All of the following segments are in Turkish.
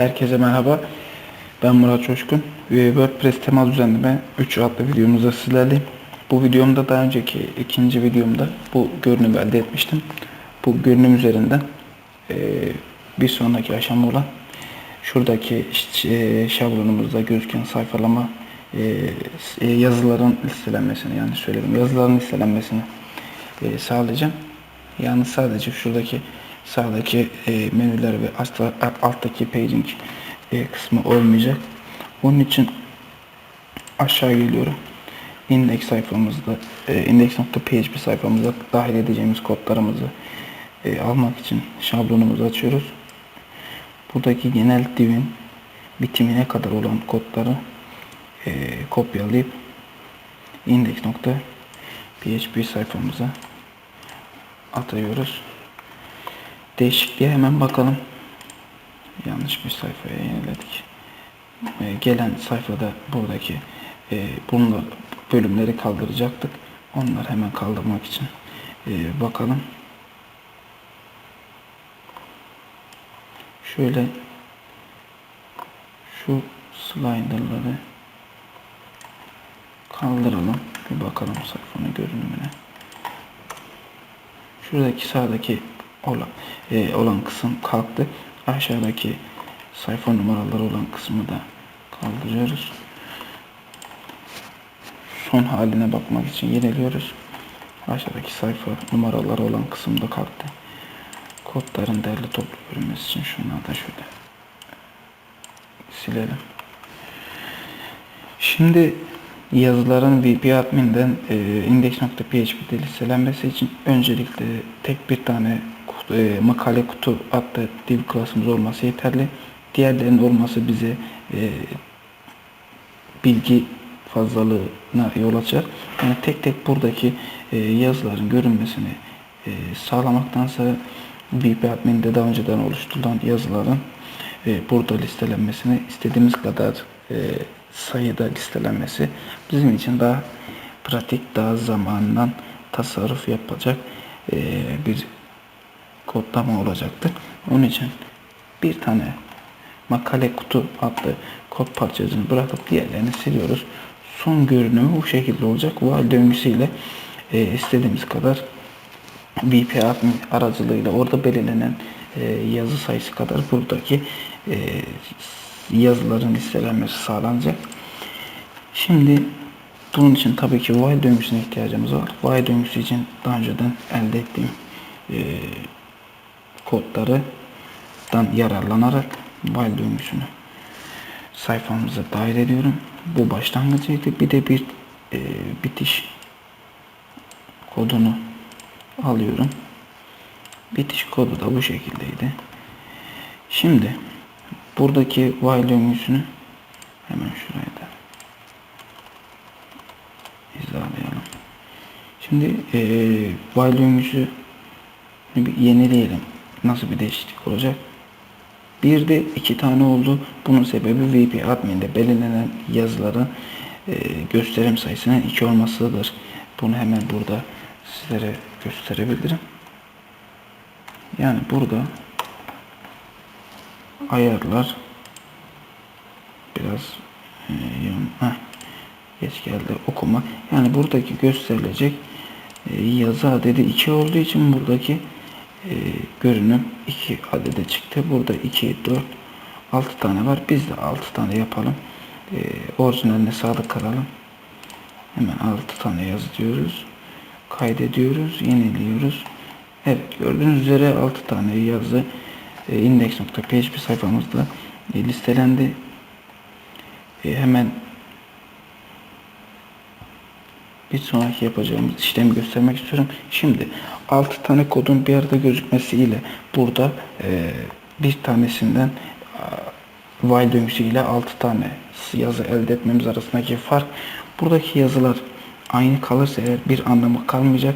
Herkese merhaba. Ben Murat Coşkun. Ee, WordPress tema düzenleme 3 adlı videomuzda sizlerleyim. Bu videomda daha önceki ikinci videomda bu görünümü elde etmiştim. Bu görünüm üzerinden e, bir sonraki aşama olan şuradaki e, şablonumuzda gözüken sayfalama e, yazıların listelenmesini yani söyledim yazıların listelenmesini sağlayacağım. Yani sadece şuradaki sağdaki e, menüler ve altta, alttaki paging e, kısmı olmayacak. Onun için aşağı geliyorum. Index sayfamızda e, index.php sayfamıza dahil edeceğimiz kodlarımızı e, almak için şablonumuzu açıyoruz. Buradaki genel divin bitimine kadar olan kodları e, kopyalayıp index.php sayfamıza atıyoruz. Değişikliğe hemen bakalım. Yanlış bir sayfaya yeniledik. Ee, gelen sayfada buradaki e, bunlar bölümleri kaldıracaktık. Onları hemen kaldırmak için e, bakalım. Şöyle şu slider'ları kaldıralım. Bir bakalım sayfanın görünümüne. Şuradaki sağdaki olan, e, olan kısım kalktı. Aşağıdaki sayfa numaraları olan kısmı da kaldırıyoruz. Son haline bakmak için yeniliyoruz. Aşağıdaki sayfa numaraları olan kısım da kalktı. Kodların derli toplu görünmesi için şunları da şöyle silelim. Şimdi yazıların VP admin'den e, index.php'de listelenmesi için öncelikle tek bir tane e, makale kutu adlı div klasımız olması yeterli. Diğerlerinin olması bize e, bilgi fazlalığına yol açar. Yani tek tek buradaki e, yazıların görünmesini e, sağlamaktansa VP admin'de daha önceden oluşturulan yazıların e, burada listelenmesini istediğimiz kadar e, sayıda listelenmesi bizim için daha pratik, daha zamandan tasarruf yapacak e, bir kodlama olacaktır. Onun için bir tane makale kutu adlı kod parçasını bırakıp diğerlerini siliyoruz. Son görünümü bu şekilde olacak. While döngüsüyle e, istediğimiz kadar VP aracılığıyla orada belirlenen e, yazı sayısı kadar buradaki e, yazıların listelenmesi sağlanacak. Şimdi bunun için tabii ki while döngüsüne ihtiyacımız var. While döngüsü için daha önceden elde ettiğim e, kodlardan yararlanarak while döngüsünü sayfamıza dahil ediyorum. Bu başlangıcıydı. Bir de bir e, bitiş kodunu alıyorum. Bitiş kodu da bu şekildeydi. Şimdi buradaki while döngüsünü hemen şuraya da hizalayalım. Şimdi e, while döngüsü bir yenileyelim. Nasıl bir değişiklik olacak? Bir de iki tane oldu. Bunun sebebi VP admin'de belirlenen yazıların e, gösterim sayısının iki olmasıdır. Bunu hemen burada sizlere gösterebilirim. Yani burada ayarlar biraz e, heh, geç geldi okuma. Yani buradaki gösterilecek e, yazı adedi 2 olduğu için buradaki e, görünüm 2 adede çıktı. Burada 2, 4, 6 tane var. Biz de 6 tane yapalım. E, orijinaline sadık kalalım. Hemen 6 tane yazı diyoruz. Kaydediyoruz. Yeniliyoruz. Evet gördüğünüz üzere 6 tane yazı e, index.php sayfamızda e, listelendi. E, hemen bir sonraki yapacağımız işlemi göstermek istiyorum. Şimdi 6 tane kodun bir arada gözükmesiyle burada e, bir tanesinden while döngüsü ile 6 tane yazı elde etmemiz arasındaki fark buradaki yazılar aynı kalırsa eğer bir anlamı kalmayacak.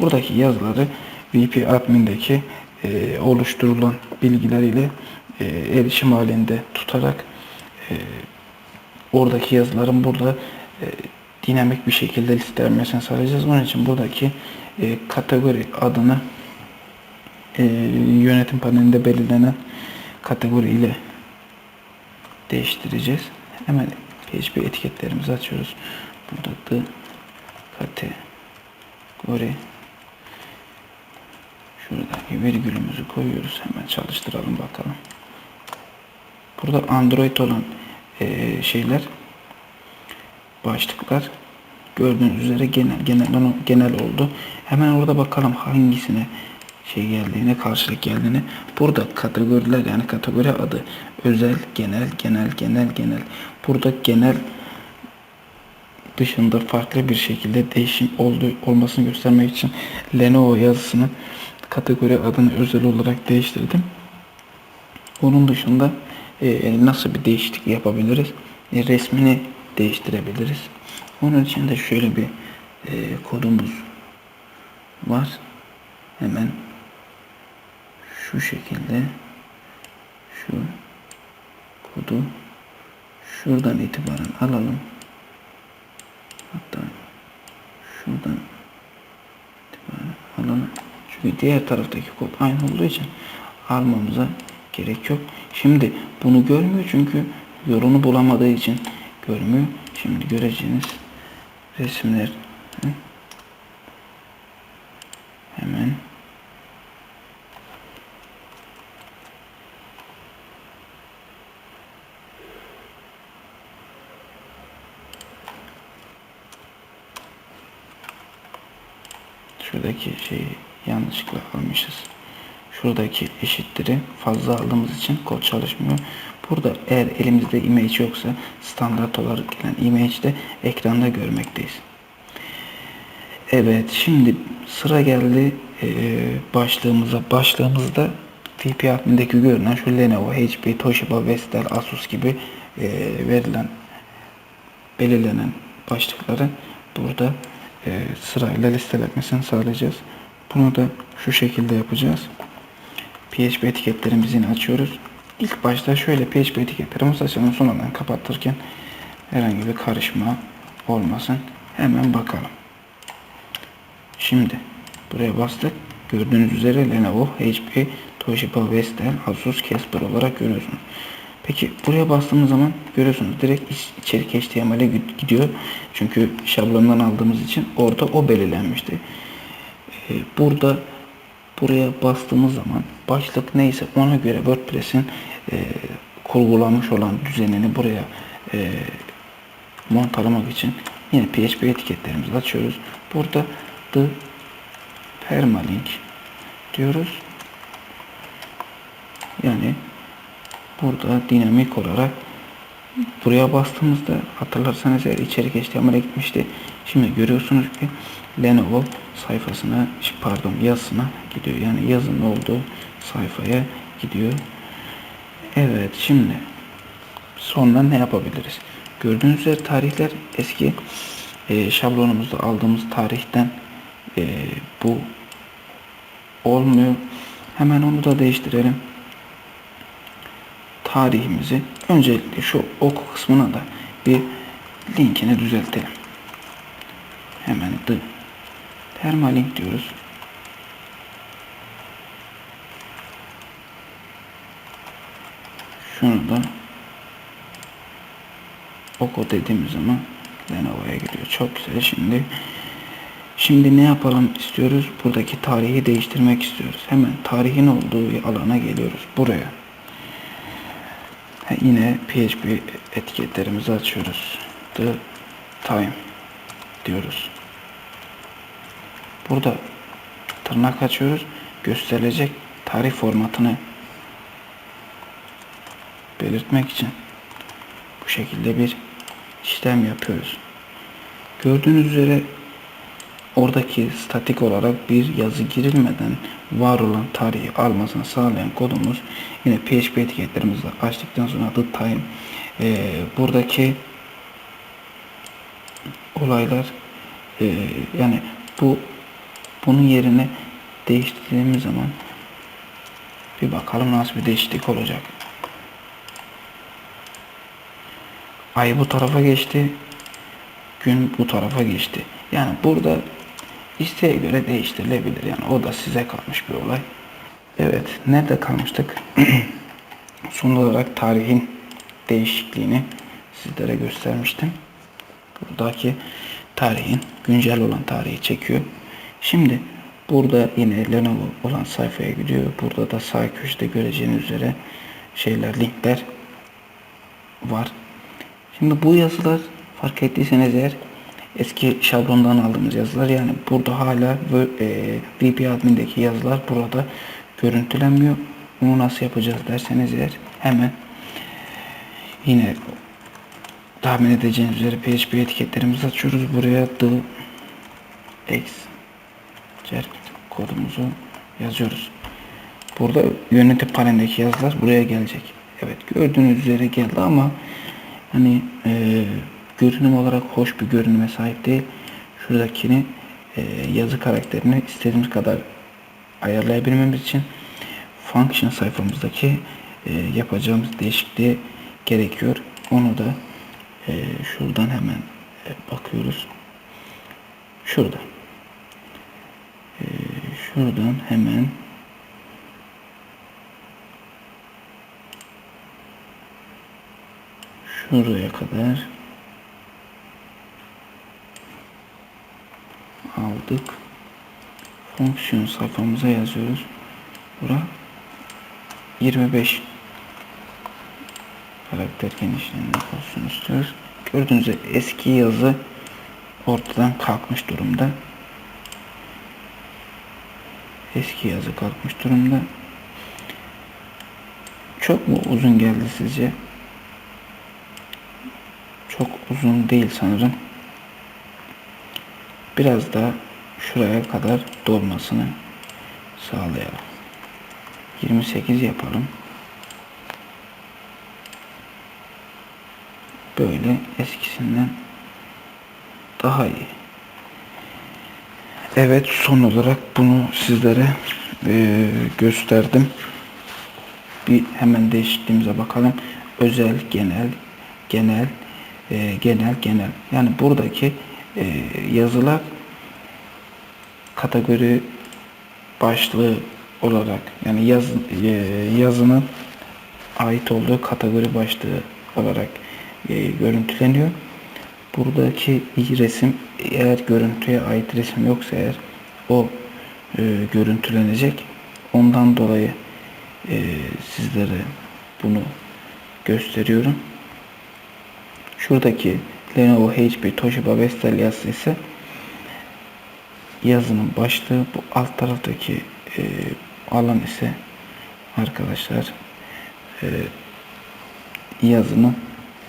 Buradaki yazıları VP admin'deki e, oluşturulan bilgiler ile e, erişim halinde tutarak e, oradaki yazıların burada e, dinamik bir şekilde listelenmesini sağlayacağız. Onun için buradaki e, kategori adını e, yönetim panelinde belirlenen kategori ile değiştireceğiz. Hemen PHP etiketlerimizi açıyoruz. Burada the kategori şuradaki virgülümüzü koyuyoruz. Hemen çalıştıralım bakalım. Burada Android olan eee, şeyler başlıklar gördüğünüz üzere genel genel genel oldu. Hemen orada bakalım hangisine şey geldiğine karşılık geldiğini. Burada kategoriler yani kategori adı özel, genel, genel, genel, genel. Burada genel dışında farklı bir şekilde değişim olduğu olmasını göstermek için Lenovo yazısını kategori adını özel olarak değiştirdim. Onun dışında e, nasıl bir değişiklik yapabiliriz? E, resmini değiştirebiliriz. Onun için de şöyle bir e, kodumuz var. Hemen şu şekilde şu kodu şuradan itibaren alalım. Hatta şuradan itibaren alalım. Çünkü diğer taraftaki kod aynı olduğu için almamıza gerek yok. Şimdi bunu görmüyor çünkü yolunu bulamadığı için görmüyor. Şimdi göreceğiniz resimler hemen şuradaki şeyi yanlışlıkla almışız. Şuradaki eşitleri fazla aldığımız için kod çalışmıyor. Burada eğer elimizde image yoksa standart olarak gelen image de ekranda görmekteyiz. Evet şimdi sıra geldi eee, başlığımıza. Başlığımızda admindeki görünen şu Lenovo, HP, Toshiba, Vestel, Asus gibi eee, verilen belirlenen başlıkları burada eee, sırayla listelenmesini sağlayacağız. Bunu da şu şekilde yapacağız. PHP etiketlerimizi açıyoruz. İlk başta şöyle PHP etiketlerimizi açalım. Sonradan kapatırken herhangi bir karışma olmasın. Hemen bakalım. Şimdi buraya bastık. Gördüğünüz üzere Lenovo, HP, Toshiba, Vestel, Asus, Casper olarak görüyorsunuz. Peki buraya bastığımız zaman görüyorsunuz direkt iç- içerik HTML'e gid- gidiyor. Çünkü şablondan aldığımız için orada o belirlenmişti. Ee, burada buraya bastığımız zaman başlık neyse ona göre WordPress'in e, kurgulanmış olan düzenini buraya e, montalamak için yine PHP etiketlerimizi açıyoruz. Burada the permalink diyoruz. Yani burada dinamik olarak buraya bastığımızda hatırlarsanız eğer içerik HTML'e gitmişti. Şimdi görüyorsunuz ki Lenovo sayfasına pardon yazısına gidiyor. Yani yazının olduğu sayfaya gidiyor. Evet şimdi sonra ne yapabiliriz? Gördüğünüz üzere tarihler eski e, şablonumuzda aldığımız tarihten e, bu olmuyor. Hemen onu da değiştirelim tarihimizi öncelikle şu oku kısmına da bir linkini düzeltelim. Hemen the permalink diyoruz. Şunu da oku dediğimiz zaman Lenovo'ya gidiyor. Çok güzel. Şimdi Şimdi ne yapalım istiyoruz? Buradaki tarihi değiştirmek istiyoruz. Hemen tarihin olduğu alana geliyoruz. Buraya. Ha, Yine PHP etiketlerimizi açıyoruz. The time diyoruz. Burada tırnak açıyoruz. Gösterilecek tarih formatını belirtmek için bu şekilde bir işlem yapıyoruz. Gördüğünüz üzere oradaki statik olarak bir yazı girilmeden var olan tarihi almasını sağlayan kodumuz yine PHP etiketlerimizle açtıktan sonra the time e, buradaki olaylar e, yani bu bunun yerine değiştirdiğimiz zaman bir bakalım nasıl bir değişiklik olacak. Ay bu tarafa geçti. Gün bu tarafa geçti. Yani burada isteğe göre değiştirilebilir. Yani o da size kalmış bir olay. Evet. Nerede kalmıştık? Son olarak tarihin değişikliğini sizlere göstermiştim. Buradaki tarihin güncel olan tarihi çekiyor. Şimdi burada yine Lenovo olan sayfaya gidiyor. Burada da sağ köşede göreceğiniz üzere şeyler, linkler var. Şimdi bu yazılar fark ettiyseniz eğer eski şablondan aldığımız yazılar yani burada hala e, VP admin'deki yazılar burada görüntülenmiyor. Bunu nasıl yapacağız derseniz eğer hemen yine tahmin edeceğiniz üzere PHP etiketlerimizi açıyoruz. Buraya the x cer kodumuzu yazıyoruz. Burada yönetim panelindeki yazılar buraya gelecek. Evet gördüğünüz üzere geldi ama hani e, görünüm olarak hoş bir görünüme sahip değil. Şuradakini e, yazı karakterini istediğimiz kadar ayarlayabilmemiz için function sayfamızdaki e, yapacağımız değişikliğe gerekiyor. Onu da e, şuradan hemen e, bakıyoruz. Şurada. Şuradan hemen şuraya kadar aldık. Fonksiyon sayfamıza yazıyoruz. Bura 25 karakter genişliğinde olsun istiyoruz. Gördüğünüz üzere eski yazı ortadan kalkmış durumda. Eski yazı kalkmış durumda. Çok mu uzun geldi sizce? Çok uzun değil sanırım. Biraz daha şuraya kadar dolmasını sağlayalım. 28 yapalım. Böyle eskisinden daha iyi. Evet son olarak bunu sizlere e, gösterdim. Bir hemen değişikliğimize bakalım. Özel, genel, genel, e, genel, genel. Yani buradaki e, yazılar kategori başlığı olarak yani yaz, e, yazının ait olduğu kategori başlığı olarak e, görüntüleniyor. Buradaki resim eğer görüntüye ait resim yoksa eğer o e, görüntülenecek. Ondan dolayı e, sizlere bunu gösteriyorum. Şuradaki Lenovo HP Toshiba Vestel yazısı ise yazının başlığı bu alt taraftaki e, alan ise arkadaşlar e, yazının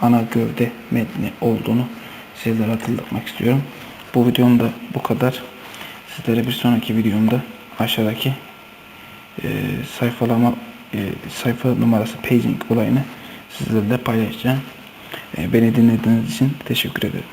ana gövde metni olduğunu sizlere hatırlatmak istiyorum. Bu videom da bu kadar. Sizlere bir sonraki videomda aşağıdaki e, sayfalama e, sayfa numarası paging olayını sizlerle paylaşacağım. E, beni dinlediğiniz için teşekkür ederim.